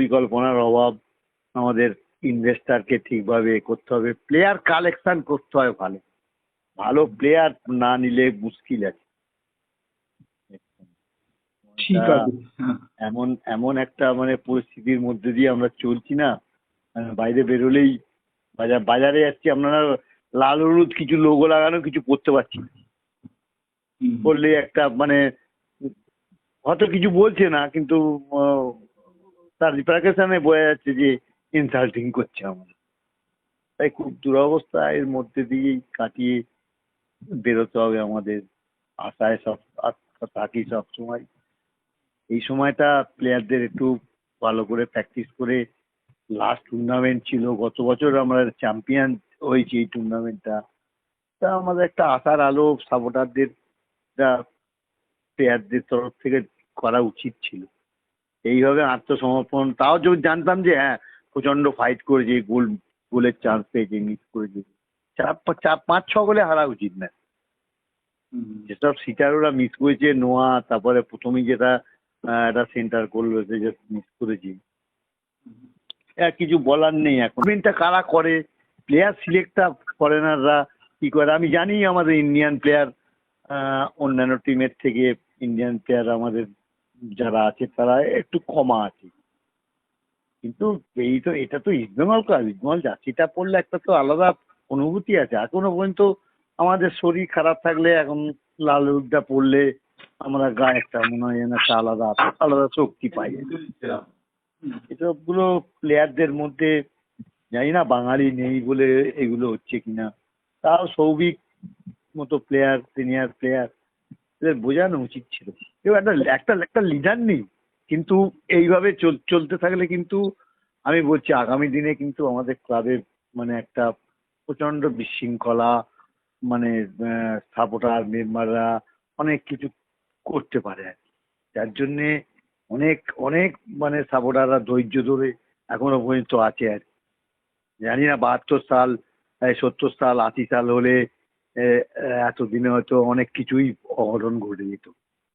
পরিকল্পনার অভাব আমাদের ইনভেস্টারকে ঠিকভাবে করতে হবে। প্লেয়ার কালেকশন করতে হয় ভালো ভালো প্লেয়ার না নিলে মুশকিল আছে। হ্যাঁ। এমন এমন একটা মানে পরিস্থিতির মধ্যে দিয়ে আমরা চলছি না। বাইরে বেরোলেই বাজার বাজারে যাচ্ছি আপনারা লাল হলুদ কিছু লোগো লাগানো কিছু করতে পারছি না। করলে একটা মানে হয়তো কিছু বলছে না কিন্তু তার রিপ্রাকেশনে বোঝা যাচ্ছে যে ইনসাল্টিং করছে আমাদের তাই খুব দুরবস্থা এর মধ্যে দিয়েই কাটিয়ে বেরোতে হবে আমাদের আশায় সব থাকি সব সময়। এই সময়টা প্লেয়ারদের একটু ভালো করে প্র্যাকটিস করে লাস্ট টুর্নামেন্ট ছিল, গত বছর আমরা চ্যাম্পিয়ন হয়েছি এই টুর্নামেন্টটা তা আমাদের একটা আশার আলো সাপোর্টারদের প্লেয়ারদের তরফ থেকে করা উচিত ছিল। এইভাবে আত্মসমর্পণ। তাও যদি জানতাম যে হ্যাঁ প্রচণ্ড ফাইট করেছে গোল গোলের চান্স পেয়েছে মিস করেছে। চার চার পাঁচ ছ গোলে হারা উচিত না। যেসব সিটারোরা মিস করেছে নোয়া তারপরে প্রথমেই যেটা একটা সেন্টার করল যে মিস করেছি। আর কিছু বলার নেই এখন। মেনটা কারা করে? প্লেয়ার সিলেক্টটা ফরেনাররা কি করে? আমি জানি আমাদের ইন্ডিয়ান প্লেয়ার অন্যান্য টিমের থেকে ইন্ডিয়ান প্লেয়ার আমাদের যারা আছে তারা একটু কমা আছে। কিন্তু এই তো, এটা তো ইস্টবেঙ্গল ক্লাব ইস্টবেঙ্গল জার্সিটা পড়লে একটা তো আলাদা অনুভূতি আছে। এখনও পর্যন্ত আমাদের শরীর খারাপ থাকলে এখন লাল হলুদটা পড়লে আমরা গায়ে একটা মনে হয় যেন একটা আলাদা আলাদা শক্তি পাই। এসবগুলো প্লেয়ারদের মধ্যে জানি না বাঙালি নেই বলে এগুলো হচ্ছে কিনা। তাও সৌভিক মতো প্লেয়ার সিনিয়র প্লেয়ার বোঝানো উচিত ছিল কেউ একটা একটা একটা লিডার নেই, কিন্তু এইভাবে চল, চলতে থাকলে কিন্তু আমি বলছি আগামী দিনে কিন্তু আমাদের ক্লাবের মানে একটা প্রচণ্ড বিশৃঙ্খলা মানে সাপোর্টার মেম্বাররা অনেক কিছু করতে পারে আর কি। যার জন্যে অনেক অনেক মানে সাপোর্টাররা ধৈর্য ধরে এখনও পর্যন্ত আছে আর। জানি না বাহাত্তর সাল, সত্তর সাল, আশি সাল হলে এতদিনে হয়তো অনেক কিছুই অঘটন ঘটে যেত